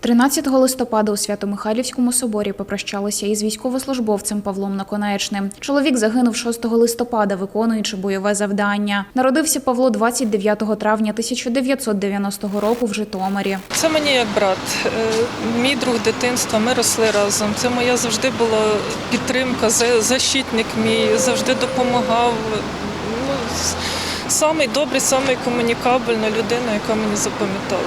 13 листопада у Свято-Михайлівському соборі попрощалися із військовослужбовцем Павлом Наконечним. Чоловік загинув 6 листопада, виконуючи бойове завдання. Народився Павло 29 травня 1990 року в Житомирі. Це мені як брат, Е, мій друг дитинства. Ми росли разом. Це моя завжди була підтримка, за- защитник мій, завжди допомагав. Ну, самий добрий, самий комунікабельна людина, яка мені запам'ятала.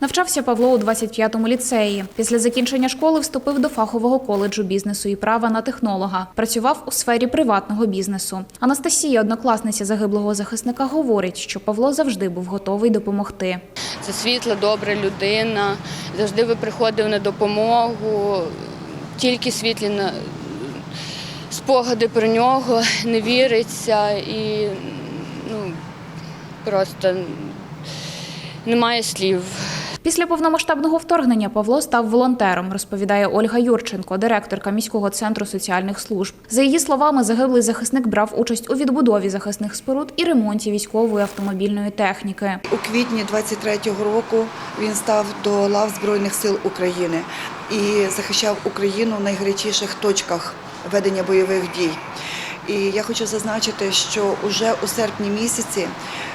Навчався Павло у 25-му ліцеї. Після закінчення школи вступив до фахового коледжу бізнесу і права на технолога. Працював у сфері приватного бізнесу. Анастасія, однокласниця загиблого захисника, говорить, що Павло завжди був готовий допомогти. Це світла, добра людина, завжди би приходив на допомогу, тільки світлі на- спогади про нього, не віриться і ну, просто немає слів. Після повномасштабного вторгнення Павло став волонтером, розповідає Ольга Юрченко, директорка міського центру соціальних служб. За її словами, загиблий захисник брав участь у відбудові захисних споруд і ремонті військової автомобільної техніки. У квітні 23-го року він став до лав Збройних сил України і захищав Україну в найгарячіших точках ведення бойових дій. І я хочу зазначити, що уже у серпні місяці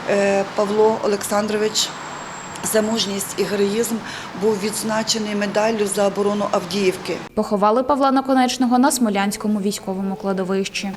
е, Павло Олександрович за мужність і героїзм був відзначений медаллю за оборону Авдіївки. Поховали Павла Наконечного на Смолянському військовому кладовищі.